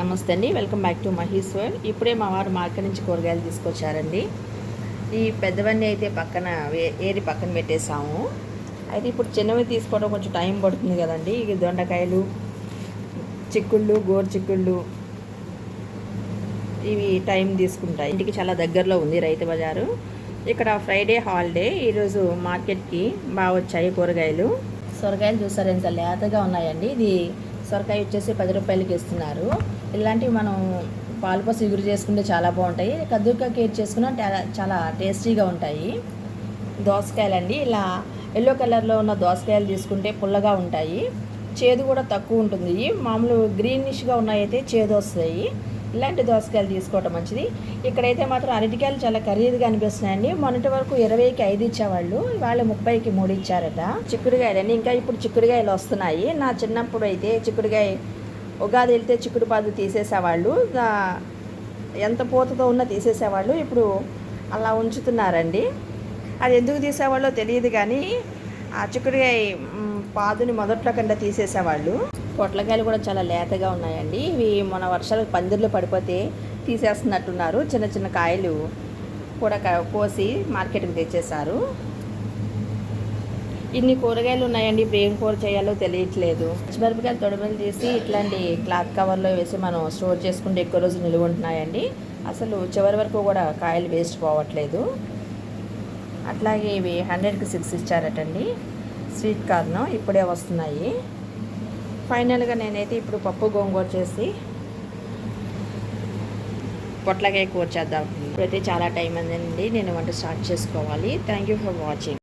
నమస్తే అండి. Welcome back to Maheshwar ఇప్పుడే మా వారు మార్కెట్ నుంచి కూరగాయలు తీసుకొచ్చారండి. ఈ పెద్దవన్నీ అయితే పక్కన ఏరి పక్కన పెట్టేసాము అయితే ఇప్పుడు చిన్నవి తీసుకోవడం కొంచెం టైం పడుతుంది కదండి. ఇక దొండకాయలు చిక్కుళ్ళు గోరు చిక్కుళ్ళు. ఇవి టైం తీసుకుంటాయి ఇంటికి చాలా దగ్గరలో ఉంది రైతు బజారు. ఇక్కడ ఫ్రైడే హాలిడే ఈరోజు మార్కెట్కి బాగా వచ్చాయి కూరగాయలు. సొరకాయలు చూసారు ఎంత లేతగా ఉన్నాయండి. ఇది సొరకాయ వచ్చేసి పది రూపాయలకి ఇస్తున్నారు ఇలాంటివి మనం పాలపసు ఇగురు చేసుకుంటే చాలా బాగుంటాయి. కద్దుకా కేర్ చేసుకున్న చాలా- చాలా టేస్టీగా ఉంటాయి. దోసకాయలండి. ఇలా ఎల్లో కలర్లో ఉన్న దోసకాయలు తీసుకుంటే పుల్లగా ఉంటాయి. చేదు కూడా తక్కువ ఉంటుంది. మామూలు గ్రీనిష్గా ఉన్నాయైతే చేదు వస్తాయి. ఇలాంటి దోసకాయలు తీసుకోవటం మంచిది. ఇక్కడైతే మాత్రం అరటికాయలు చాలా ఖరీదుగా అనిపిస్తున్నాయండి. మొన్నటి వరకు ఇరవైకి ఐదు ఇచ్చేవాళ్ళు ఇవాళ ముప్పైకి మూడు ఇచ్చారట. చిక్కుడుకాయలండి. ఇంకా ఇప్పుడు చిక్కుడుకాయలు వస్తున్నాయి. నా చిన్నప్పుడు అయితే చిక్కుడుకాయ ఉగాది వెళ్తే చిక్కుడు పాదు తీసేసేవాళ్ళు ఎంత పూతతో ఉన్నా తీసేసేవాళ్ళు. ఇప్పుడు అలా ఉంచుతున్నారండి. అది ఎందుకు తీసేవాళ్ళో తెలియదు కానీ ఆ చిక్కుడుకాయ పాదుని మొదట్లో కంటే తీసేసేవాళ్ళు. పొట్లకాయలు కూడా చాలా లేతగా ఉన్నాయండి. ఇవి మన వర్షాలకు పందిర్లు పడిపోతే తీసేస్తున్నట్టున్నారు. చిన్న చిన్న కాయలు కూడా కోసి మార్కెట్కి తెచ్చేశారు. ఇన్ని కూరగాయలు ఉన్నాయండి. ఇప్పుడు ఏం కూర చేయాలో తెలియట్లేదు. పచ్చిమిరపకాయలు తొడమలు తీసి ఇట్లాంటి క్లాత్ కవర్లో వేసి మనం స్టోర్ చేసుకుంటే ఎక్కువ రోజులు నిలువ ఉంటున్నాయండి. అసలు చివరి వరకు కూడా కాయలు వేస్ట్ పోవట్లేదు. అట్లాగే ఇవి హండ్రెడ్కి సిక్స్ ఇచ్చారటండి. స్వీట్ కార్న్ ఇప్పుడే వస్తున్నాయి. ఫైనల్గా నేనైతే ఇప్పుడు పప్పు గోంగూర చేసి పొట్లకాయ కూర చేద్దాం. ఇప్పుడైతే చాలా టైం అయిందండి నేను వంట స్టార్ట్ చేసుకోవాలి. Thank you for watching